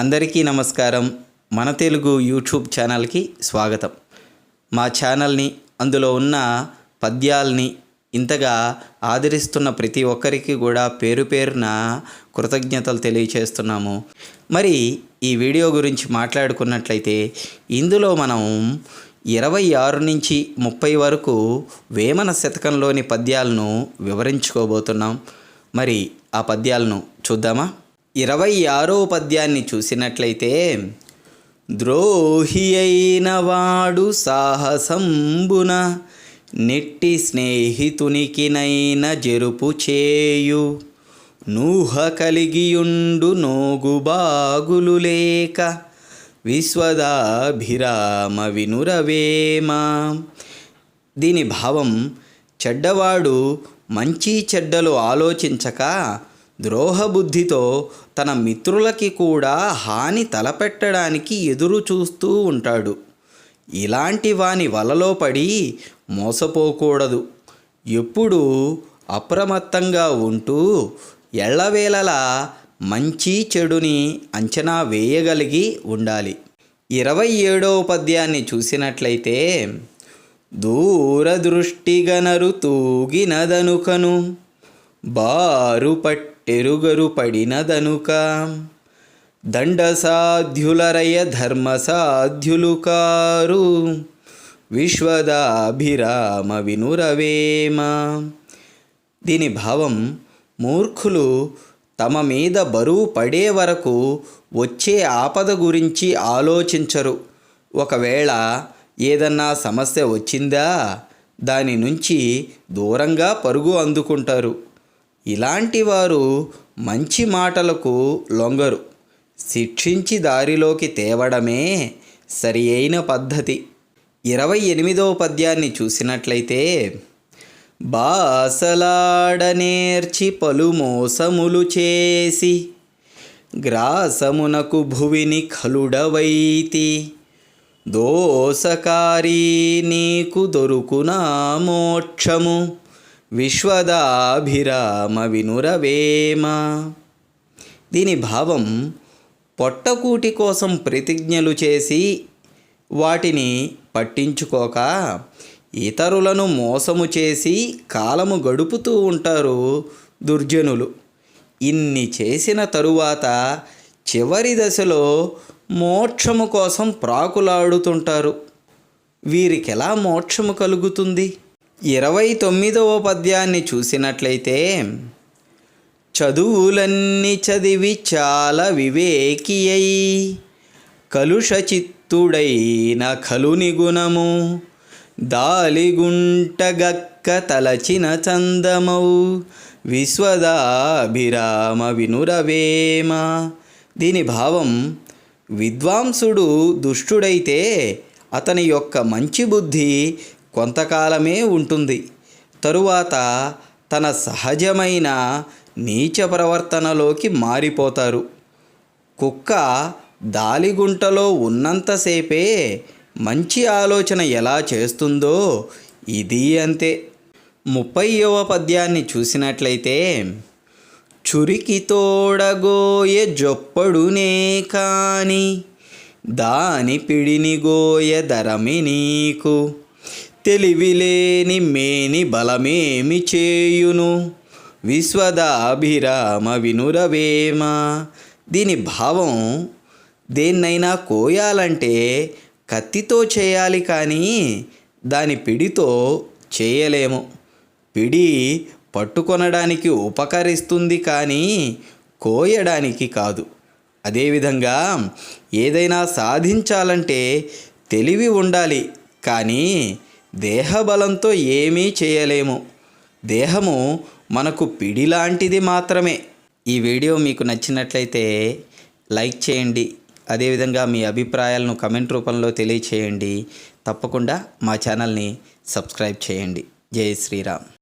అందరికీ నమస్కారం. మన తెలుగు యూట్యూబ్ ఛానల్కి స్వాగతం. మా ఛానల్ని అందులో ఉన్న పద్యాల్ని ఇంతగా ఆదరిస్తున్న ప్రతి ఒక్కరికి కూడా పేరు పేరున కృతజ్ఞతలు తెలియచేస్తున్నాము. మరి ఈ వీడియో గురించి మాట్లాడుకున్నట్లయితే ఇందులో మనం ఇరవై ఆరు నుంచి ముప్పై వరకు వేమన శతకంలోని పద్యాలను వివరించుకోబోతున్నాం. మరి ఆ పద్యాలను చూద్దామా? ఇరవై ఆరో పద్యాన్ని చూసినట్లయితే ద్రోహి అయిన వాడు సాహసంబున నెట్టి స్నేహితునికినైన జరుపు చేయు. నూహ కలిగియుండు నోగు బాగులు లేక విశ్వదాభిరామ వినురవేమా. దీని భావం చెడ్డవాడు మంచి చెడ్డలు ఆలోచించక ద్రోహబుద్ధితో తన మిత్రులకి కూడా హాని తలపెట్టడానికి ఎదురు చూస్తూ ఉంటాడు. ఇలాంటి వాని వలలో పడి మోసపోకూడదు. ఎప్పుడూ అప్రమత్తంగా ఉంటూ ఎళ్ళవేళలా మంచి చెడుని అంచనా వేయగలిగి ఉండాలి. ఇరవై ఏడవ పద్యాన్ని చూసినట్లయితే దూరదృష్టిగనరు తూగినదనుకను. బారు పట్టెరుగరు పడినదనుక దండసాధ్యులరయ ధర్మసాధ్యులు కారు విశ్వదాభిరామ వినురవేమ. దీని భావం మూర్ఖులు తమ మీద బరువు పడే వరకు వచ్చే ఆపద గురించి ఆలోచించరు. ఒకవేళ ఏదన్నా సమస్య వచ్చిందా దాని నుంచి దూరంగా పరుగు అందుకుంటారు. ఇలాంటి వారు మంచి మాటలకు లొంగరు. శిక్షించి దారిలోకి తేవడమే సరి అయిన పద్ధతి. ఇరవై ఎనిమిదవ పద్యాన్ని చూసినట్లయితే బాసలాడనేర్చి పలు మోసములు చేసి గ్రాసమునకు భువిని ఖలుడవైతి దోసకారీ నీకు దొరుకునా మోక్షము. విశ్వదాభిరామ వినురవేమ దీని భావం పొట్టకూటి కోసం ప్రతిజ్ఞలు చేసి వాటిని పట్టించుకోక ఇతరులను మోసము చేసి కాలము గడుపుతూ ఉంటారు దుర్జనులు. ఇన్ని చేసిన తరువాత చివరి దశలో మోక్షము కోసం ప్రాకులాడుతుంటారు. వీరికెలా మోక్షము కలుగుతుంది? ఇరవై తొమ్మిదవ పద్యాన్ని చూసినట్లయితే చదువులన్నీ చదివి చాలా వివేకి అయి కలుష చిత్తుడైన కలుని గుణము దాలిగుంటగక్క తలచిన చందమౌ విశ్వదాభిరామ వినురవేమ. దీని భావం విద్వాంసుడు దుష్టుడైతే అతని యొక్క మంచి బుద్ధి కొంతకాలమే ఉంటుంది. తరువాత తన సహజమైన నీచ ప్రవర్తనలోకి మారిపోతారు. కుక్క దాలిగుంటలో ఉన్నంతసేపే మంచి ఆలోచన ఎలా చేస్తుందో ఇది అంతే. ముప్పైవ పద్యాన్ని చూసినట్లయితే చురికి తోడగోయే జొప్పడునే కాని దాని పిడిని గోయ ధరమి నీకు. తెలివిలేని మేని బలమేమి చేయును? విశ్వదాభిరామ వినురవేమ. దీని భావం దేన్నైనా కోయాలంటే కత్తితో చేయాలి కానీ దాని పిడితో చేయలేము. పిడి పట్టుకొనడానికి ఉపకరిస్తుంది కానీ కోయడానికి కాదు. అదేవిధంగా ఏదైనా సాధించాలంటే తెలివి ఉండాలి కానీ దేహబలంతో ఏమీ చేయలేము. దేహము మనకు పిడి లాంటిది మాత్రమే. ఈ వీడియో మీకు నచ్చినట్లయితే లైక్ చేయండి. అదేవిధంగా మీ అభిప్రాయాలను కమెంట్ రూపంలో తెలియచేయండి. తప్పకుండా మా ఛానల్ని సబ్స్క్రైబ్ చేయండి. జై శ్రీరామ్.